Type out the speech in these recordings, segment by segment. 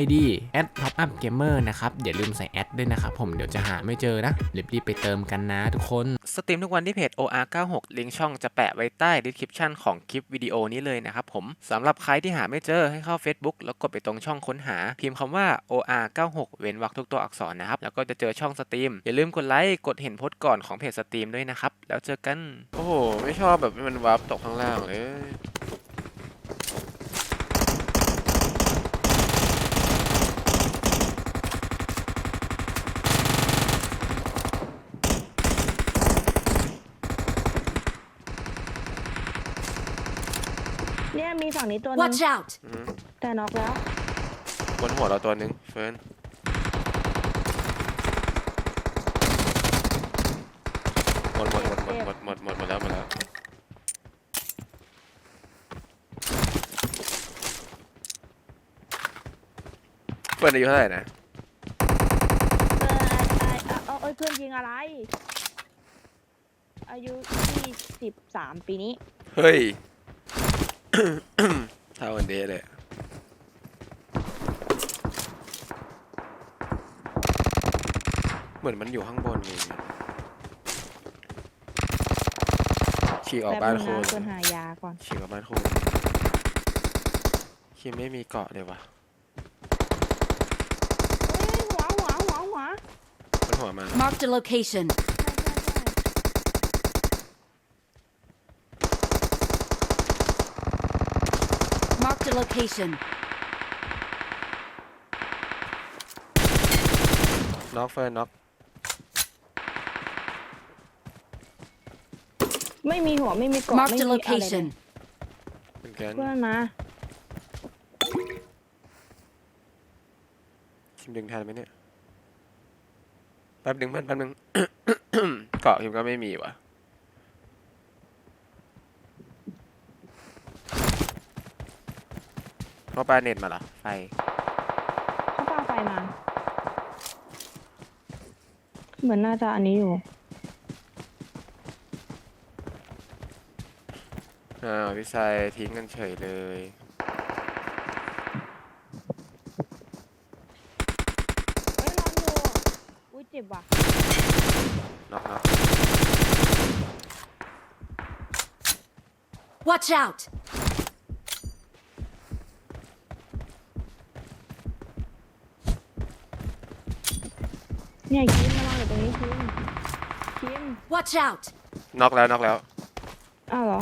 ID at top up gamer นะครับอย่าลืมใส่แอดด้วยนะครับผมเดี๋ยวจะหาไม่เจอนะรีบๆไปเติมกันนะทุกคนสตรีมทุกวันที่เพจ OR96 ลิงก์ช่องจะแปะไว้ใต้ description ของคลิปวิดีโอนี้เลยนะครับผมสำหรับใครที่หาไม่เจอให้เข้า Facebook แล้วกดไปตรงช่องค้นหา พิมพ์คำว่า OR96 เว้นวรรคทุกตัวอักษรนะครับแล้วก็จะเจอช่องสตรีมอย่าลืมกดไลค์กดเห็นโพสต์ก่อนของเพจสตรีมด้วยนะครับแล้วเจอกัน โอ้โหไม่ชอบแบบมันวาร์ปตกข้างล่างเลย ฝั่งนี้ตัวหนึง Watch out! อืมแต่น็อกแล้ว บนหัวเราตัวหนึ่งเฟิร์นหมดหมดหมดหมดหมดหมดหมดหมดแล้วหมดแล้วเฟิร์นอายุเท่าไหร่นะเออไอเอาเอาเอ้ยเพื่อนยิงอะไร อายุยี่สิบสามปีนี้ เฮ้ย เท่ากันเดะเลยอะเหมือนมันอยู่ข้างบนนี่ฉีกออกแต่บ้านมึงโคนะนคนหายาก่อนฉีกออกบ้านโคนคิมไม่มีเกาะเลยวะเฮ้ยหัวหัวหัวหัวมันหัวมา Marked a location. ใช่ใช่ใช่ Marked a location. น็อกเฟิร์นน็อกไม่มีหัวไม่มีเกาะไม่ Marked มี a อะไรเลย location. เหมือนกันเพื่อนมาคิมดึงทันไหมเนี่ย แป๊บหนึ่งเพื่อนแป๊บหนึ่ง เกาะคิมก็ไม่มีวะ เขาปาเน็ตมาเหรอ ไฟ เขาปาไฟมา เหมือนน่าจะอันนี้อยู่อ้าวพี่ชายทิ้งกันเฉยเลยเอ้ยนอนอยู่ อุ้ยเจ็บว่ะ น็อกน็อก Watch out! เนี่ยคิมมานอนอยู่ตรงนี้คิมคิม Watch out! น็อกแล้วน็อกแล้ว อ้าวเหรอ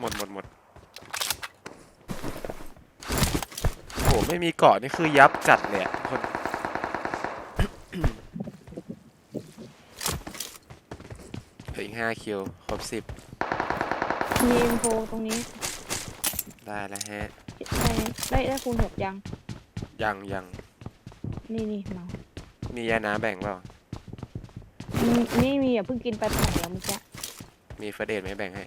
หมดหมดหมดโอ้โหไม่มีเกาะนี่คือยับจัดเลยอะทุกคน เหลืออีกห้าคิว ครบสิบ มีเอ็มโฟตรงนี้ ได้แล้วฮะ ได้ได้ได้คูณหกยัง ยังยังนี่นี่เมามียาน้ำแบ่งเปล่า อืมนี่มีอะเพิ่งกินไปผ่อนแล้วเมื่อกี้มีเฟรเดทไหมแบ่งให้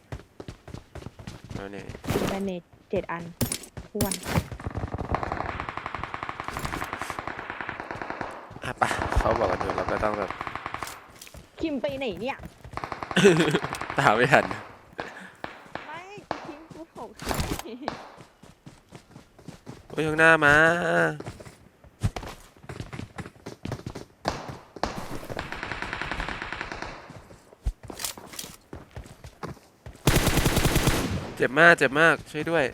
เอาเนี่ยกินไปเนตเจ็ดอันทวนอะปะเขาบอกกันอยู่เราก็ต้องแบบ คิมไปไหนเนี่ย ตามไม่ทัน ไม่คิมกูถก โอ้ยข้างหน้ามา เจ็บมาก เจ็บมาก ช่วยด้วย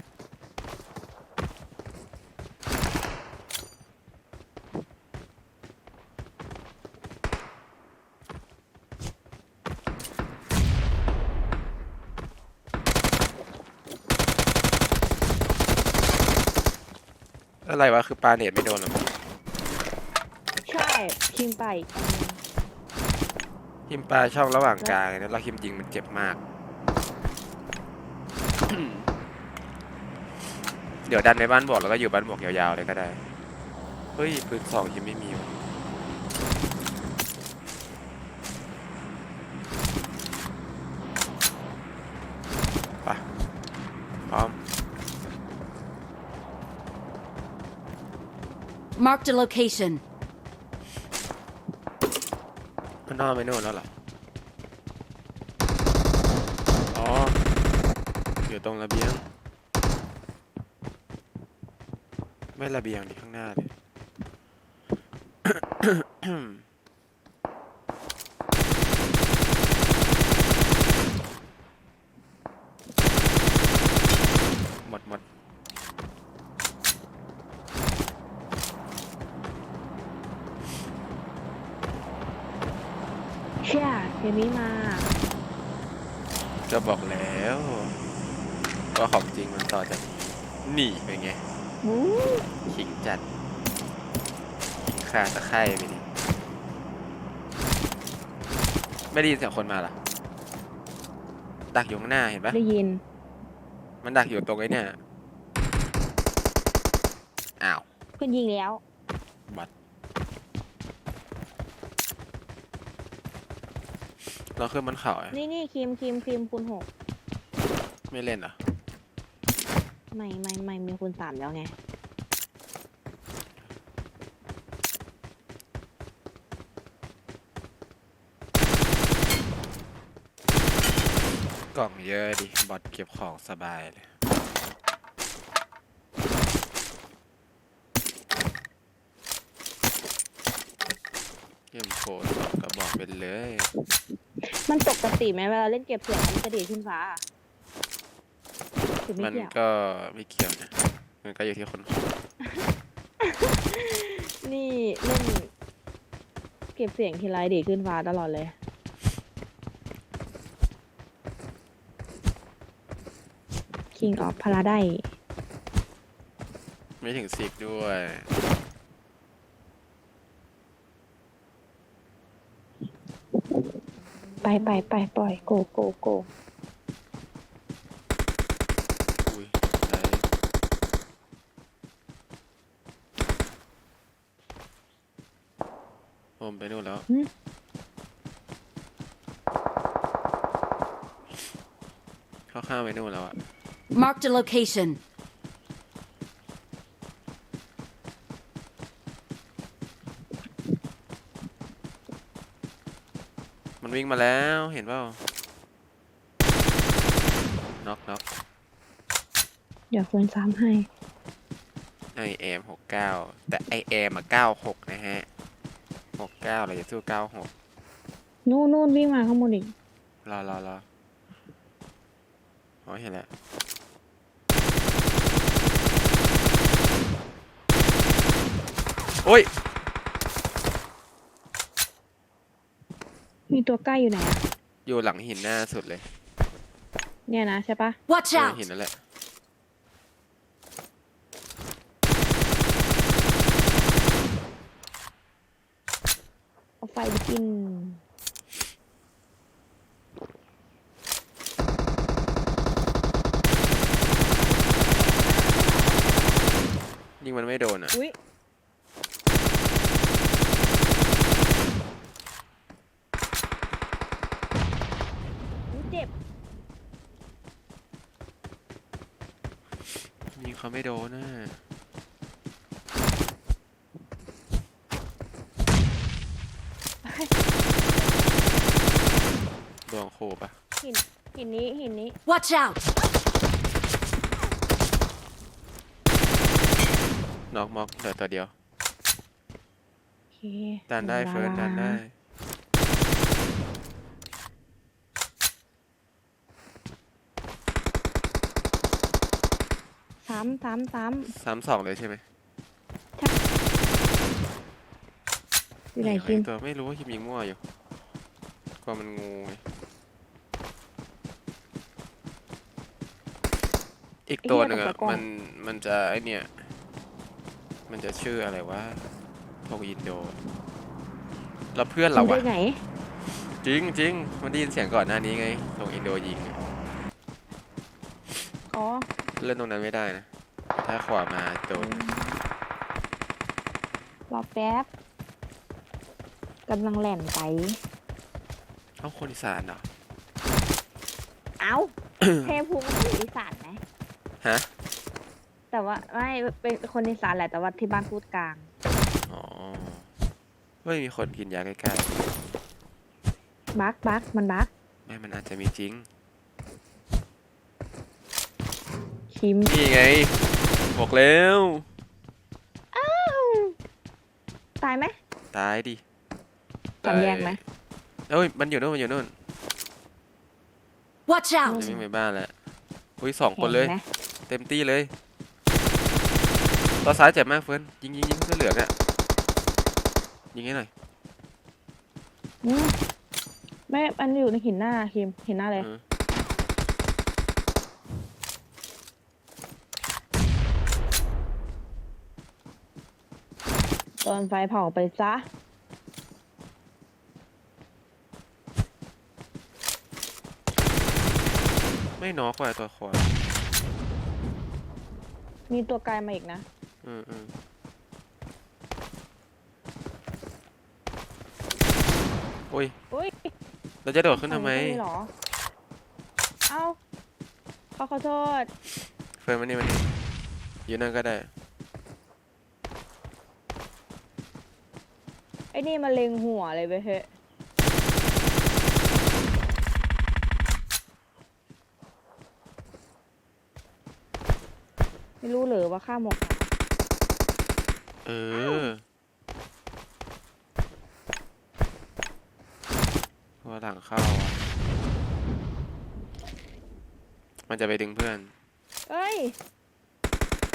อะไรวะ คือปลาเน็ตไม่โดนเหรอใช่คิมไปอีกอันหนึงคิมปลาช่องระหว่างกลางเลยนะแล้วคิมยิงมันเจ็บมาก เดี๋ยวดันไปบ้านบวกแล้วก็อยู่บ้านบวกยาวๆเลยก็ได้ เฮ้ยปืนสองยังไม่มีวะไปพร้อม Marked a location. มันนอนไปโน่นแล้วเหรอ อ๋อ อยู่ตรงระเบียง ไม่ระเบียงดิข้างหน้าดิลย หมดหมด เชี่ยเกมนี้มาก็บอกแล้วว่าของจริงมันต่อจากนี่เป็นไงวู้ขิงจัดขิงขาตะไคร่ไปดิไม่ได้ยินเสียงคนมาเหรอดักอยู่ข้างหน้าเห็นปะได้ยิน มันดักอยู่ตรงไอ้เนี่ยอ้าวเพื่อนยิงแล้วบัด เราขึ้นบนเขาอะนี่นี่ครีมครีมครีมคูณหกไม่เล่นเหรอไม่ไม่ไม่มีคูณสามแล้วไง กล่องเยอะดิบอทเก็บของสบายเลยเกมโคดสองกระบอกเป็นเลย มันปกติไหมเวลาเล่นเก็บเสียงมันจะดีดขึ้นฟ้าหรือไม่มันเกี่ยวก็ไม่เกี่ยวนะมันก็อยู่ที่คนขอนี่เล่น เก็บเสียงทีไรดีดขึ้นฟ้าตลอดเลย King of Paradise ไม่ถึงสิบด้วย ไปไปไปปล่อยโกโกโกอุ้ยไหนผมไปนู่นแล้ว เข้าข้ามไปนู่นแล้วอะ Marked a location. มันวิ่งมาแล้วเห็นเปล่าน็อกน็อกเดี๋ยวคูณสามให้ ไอเอมหกเก้าแต่ไอเอมอะเก้าหกนะฮะหกเก้าเราจะสู้เก้าหกนู่นนู่นวิ่งมาข้างบนอีกรอรอรออ๋อเห็นแล้วโอ้ย มีตัวใกล้อยู่ไหนอะอยู่หลังหินหน้าสุดเลยเนี่ยนะใช่ปะ Watch เออ out! หินนั่นแหละ เอาไฟไปกิน ยิงมันไม่โดนอะ อุ้ยอุ๊ยเจ็บ ยิง เขาไม่โดนนะดวงโคปะหินหินนี้หินนี้ Watch out! น็อกม็อกเหลือตัวเดียวโอเคดันได้เฟิร์นดันได้ ซ้ำซ้ำซ้ซ้ำสองเลยใช่ไหมำอยู่ไหนอีคิมกตัวไม่รู้ว่าคิมยิงมั่วอยู่กลัวมันงูไงอีกตัวหนึ่งอะมันมันจะไอเนี่ย มันจะชื่ออะไรวะพวกอินโดแล้วเพื่อนเราคิมอะไปไหนจริงจริงมันได้ยินเสียงก่อนหน้านี้ไงตรงอินโดยิงอะอ๋อ เล่นตรงนั้นไม่ได้นะ ถ้าขวามาโดนรอแป๊บกำลังแหล่นไปเอ้าคนอีสานเหรอ เอ้า เทพูมิอยู่อีสานไหมฮะ แต่ว่าไม่เป็นคนอีสานแหละแต่ว่าที่บ้านพูดกลาง อ๋อเฮ้ยมีคนกินยาใกล้บักบักมันบักๆไม่มันอาจจะมีจริง ชิมนี่ไง บอกแล้วตายไหมตายดิสามแยกไหมเอ้ย มันอยู่นู่น มันอยู่นู่น Watch ยั out! งไม่ไปบ้านแล้วอุ้ยสองคนเลย ห็ไหมเต็มตี้เลยตัวซ้ายเจ็บมากเฟิร์นยิงยิงยิงเสื้อเหลืองอะยิงให้หน่อยอืมไม่มันอยู่ในหินหน้าคิมหินหน้าเลย เออ โดนไฟเผาไปซะ ไม่น็อกว่ะตัวคอนมีตัวไกลมาอีกนะ อืมอืมโอ้ย อุ้ยเราจะโดดขึ้นทำไม ฝั่งนี้เหรอ เอ้าขอขอโทษ เฟิร์นมานี่มานี่อยู่นั่นก็ได้ อ้นี่มาเล็งหัวเลยไปเถอะไม่รู้เหรือว่าข้าหมก เออหัวหลังเข้าอะมันจะไปดึงเพื่อน เอ้ย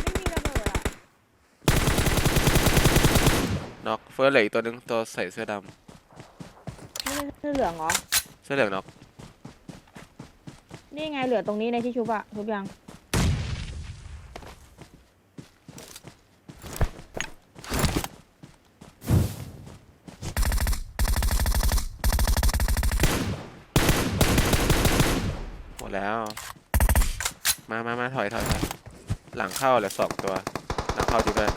ไม่มีระเบิดอะ น็อกเฟิร์สเหลืออีกตัวหนึงตัวใส่เสื้อดไม่ใช่เสื้อเหลืองเหรอำเสื้อเหลืองน็อกนี่ไงเหลือตรงนี้ในที่ชุบอะชุบยัง หมดแล้ว มามามาถอยถอยถอยหลังเข้าเหลือสองตัวหลังเข้าจริงด้วย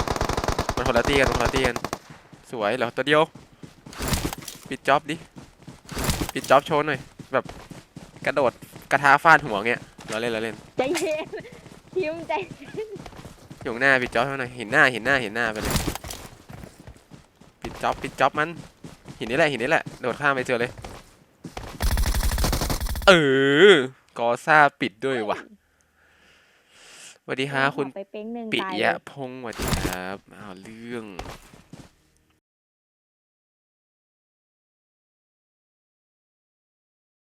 มันคนละตีกันมันคนละตีกันส วยเหลือตัวเดียว ปิดจ็อบดิ ปิดจ็อบโชว์หน่อย แบบกระโดดกระทาฟาดหัวเงี้ยเราเล่นเราเล่นใจเย็นคิมใจเย็นอยู่ข้างหน้าปิดจ็อบให้หน่อยเห็นหน้าเห็นหน้าเห็นหน้าไปเลย ปิดจ็อบปิดจ็อบมันหินนี่แหละหินนี่แหละโดดข้ามไปเจอเลย เออกอซ่าปิดด้วยว่ะสวัสดีฮะคุณไปเป้งหนึ่งปิตายยะเลยพงศ์สวัสดีครับอ้าวเรื่อง